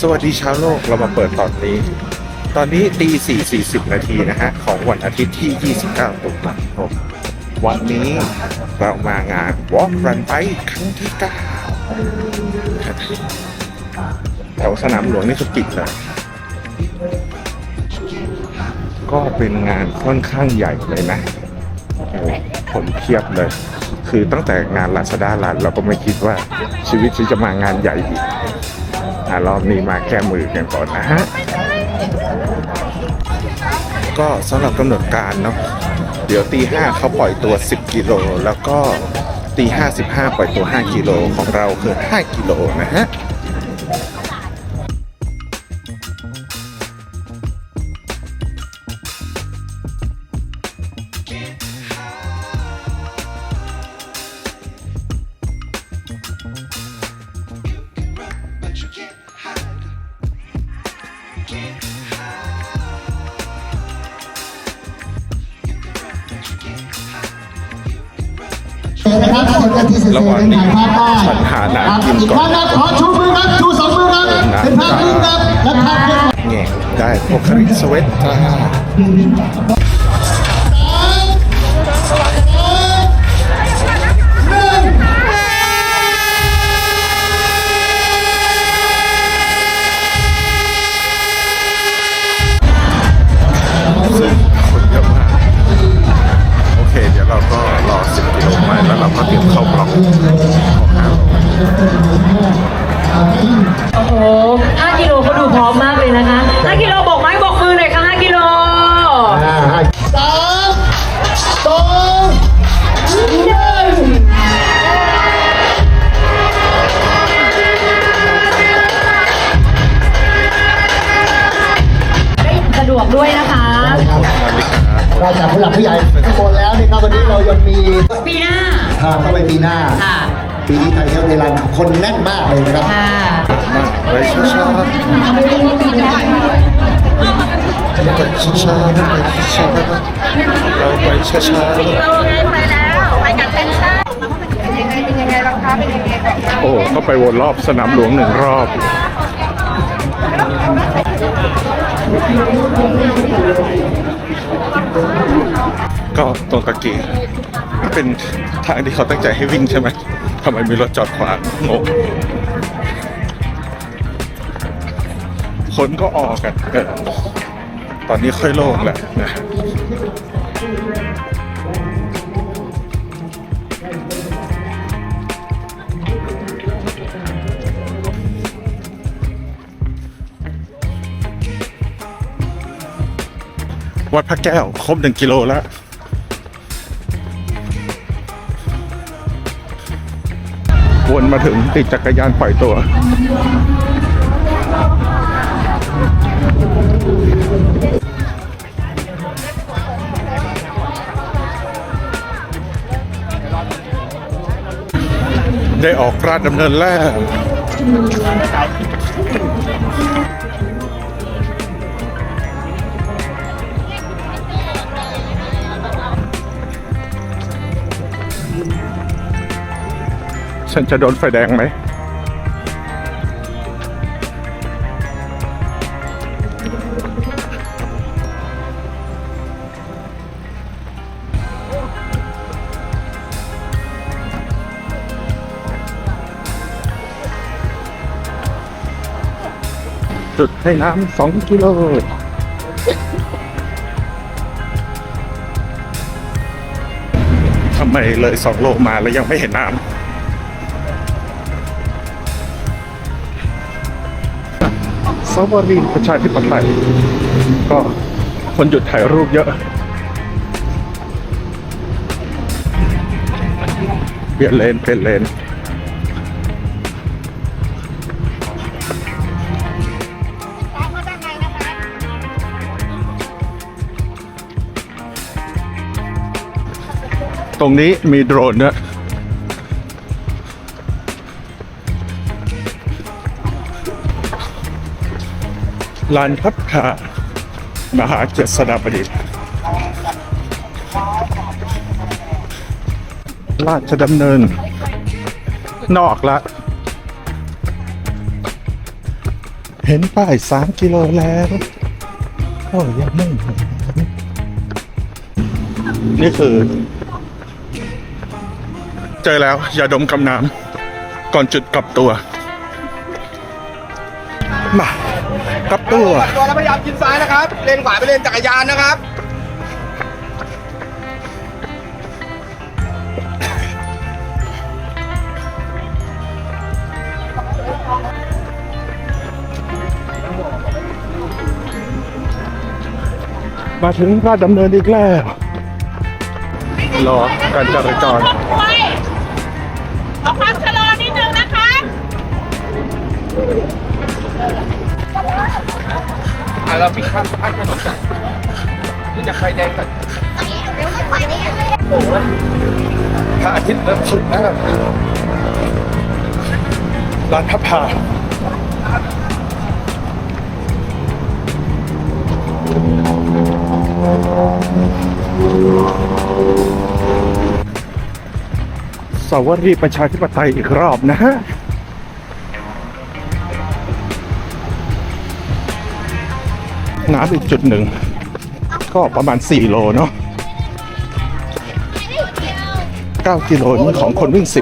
สวัสดีชาวโลกเรามาเปิดตอนนี้ ตอนนี้ตี4 40นาทีนะฮะ ของวันอาทิตย์ที่ 29ตุลาคมวันนี้เรามางาน Walk Run ไปครั้งที่9แถวสนามหลวงนี่สุกิจเลยก็เป็นงานค่อนข้างใหญ่เลยนะโอ้คนเพียบเลย คือตั้งแต่งานลาซาด้าลันเราก็ไม่คิดว่าชีวิตฉันจะมางานใหญ่อีก รอบนี้มาแก้มือกันก่อนนะฮะ ก็สำหรับกำหนดการเนาะเดี๋ยวตีห้าเขาปล่อยตัว 10 กิโล แล้วก็ตีห้าสิบห้าปล่อยตัว 5 กิโลของเราคือ 5 กิโลนะฮะ นะครับสิบนาทีเสร็จระหว่างนี้ถ่ายภาพได้ฉันหาน้ำกินก่อนครับอีท่านครับขอชูมือครับชูสองมือครับเป็นภาพนิ่งครับและภาพเคลื่อนไหว แง่ได้โพคาริสเวตตรา วกด้วยนะคะ เราจากผู้หลักผู้ใหญ่ข้างบนแล้วนี่ครับวันนี้เรายังมีปีหน้าทางเข้าไปปีหน้า ค่ะ ปีนี้ไทยเที่ยวเวลาคนแน่นมากเลยนะครับค่ะไปช้าๆไปช้าๆไปช้าๆเราไปช้าๆโอ้ก็ไปวนรอบสนามหลวงหนึ่งรอบ ก็ตรงตะกี้เป็นทางที่เขาตั้งใจให้วิ่งใช่ไหมทำไมมีรถจอดขวางงงคนก็ออกกัน ตอนนี้ค่อยโล่งแหละนะ วัดพระแก้ว ครบหนึ่งกิโลแล้ววนมาถึงติดจักรยานปล่อยตัว ได้ออกราชดำเนินแล้ว ฉันจะโดนไฟแดงไหม จุดให้น้ำสองกิโลทำไมเลยสองโลมาแล้วยังไม่เห็นน้ำ สวรีประชาธิปไตยก็คนหยุดถ่ายรูปเยอะเปลี่ยนเลนเปลี่ยนเลนตรงนี้มีโดรนด้วย ลานพัฒนามหาเจษฎาบดินทร์ราชดำเนิน นอกละ เห็นป้ายสามกิโลแล้วก็ยังไม่เห็นนี่คือ เจอแล้วอย่าดมกำน้ำก่อนจุดกลับตัว มา กลับตัวตัวแล้วพยายามชิดซ้ายนะครับ เลนขวาไปเลนจักรยานนะครับมาถึงราชดำเนินอีกแล้ว รอการจราจรไว้ขอความชะลอนิดนึงนะคะ อะเราปิดข้างข้างถนนก่อนที่จะไฟแดงก่อนพระอาทิตย์เริ่มสุดแล้วครับร้านพับพาสาวรีประชาธิปไตยอีกรอบนะฮะ น้ำอีกจุดหนึ่ง ก็ประมาณ 4 โลเนาะ9กิโลนี่ของคนวิ่ง 10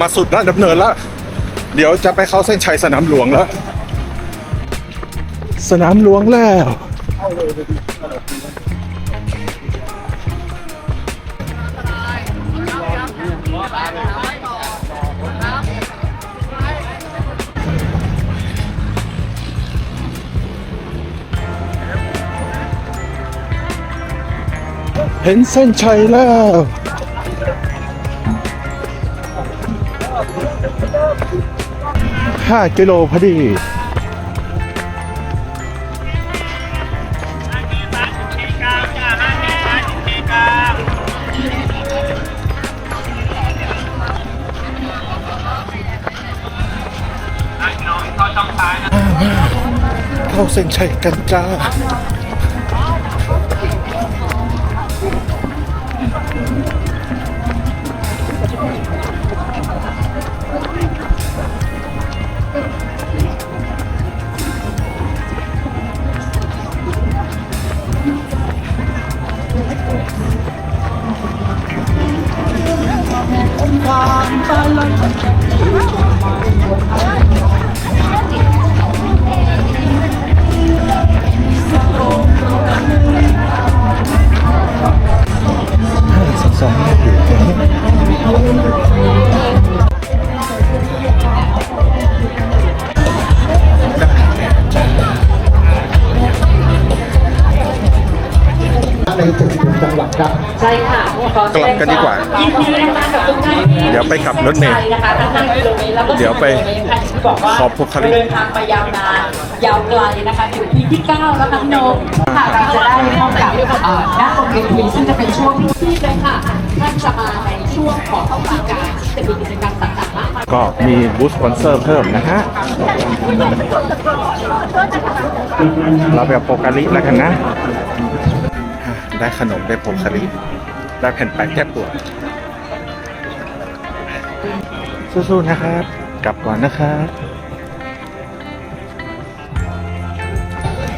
มาสุดแล้วดำเนินแล้ว เดี๋ยวจะไปเข้าเส้นชัยสนามหลวงแล้ว สนามหลวงแล้ว เห็นเส้นชัยแล้วห้ากิโลพอดี เข้าเส้นชัยกันจ้า ในจุดจังหวัดครับ ใช่ค่ะขอกลับกันดีกว่ายินดีนะคะกับทุกท่านที่เดี๋ยวไปขับรถเมล์ใช่นะคะทั้ง5กิโลเมตรแล้วก็เดี๋ยวไป10กิโลเมตรค่ะที่บอกว่าขอบบุคลิกเดินทางไปยาวนานยาวไกลนะคะอยู่ที่ที่9แล้วค่ะพี่โนมค่ะเราจะได้พบกับเอ่อด้านบนเวทีซึ่งจะเป็นช่วงที่เลยค่ะท่านจะมาในช่วงของต้องการที่จะมีกิจกรรมต่างๆมากมายก็มีบูสต์สปอนเซอร์เพิ่มนะฮะเราแบบโปกาลิแล้วกันนะ ได้ขนมได้โปกาลิได้แผ่นแปะแก้ปวดสู้ๆนะครับ กลับก่อนนะครับ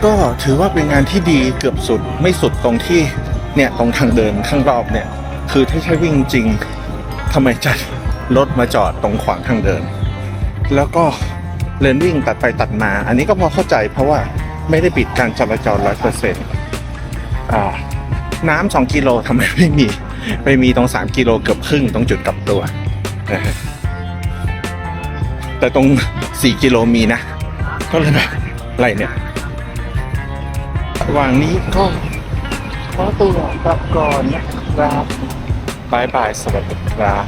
ก็ถือว่าเป็นงานที่ดีเกือบสุดไม่สุดตรงที่เนี่ยตรงทางเดินข้างรอบเนี่ย คือถ้าใช้วิ่งจริงทำไมจัดรถมาจอดตรงขวางทางเดิน แล้วก็เลนวิ่งตัดไปตัดมา อันนี้ก็พอเข้าใจเพราะว่าไม่ได้ปิดการจราจรร้อยเปอร์เซ็นต์อ่า น้ำสองกิโลทำไมไม่มีไปมีตรงสามกิโลเกือบครึ่งตรงจุดกลับตัวนะฮะแต่ตรงสี่กิโลมีนะก็เลยแบบอะไรเนี่ยระหว่างนี้ก็ขอตัวกลับก่อนนะครับบายบายสวัสดีครับ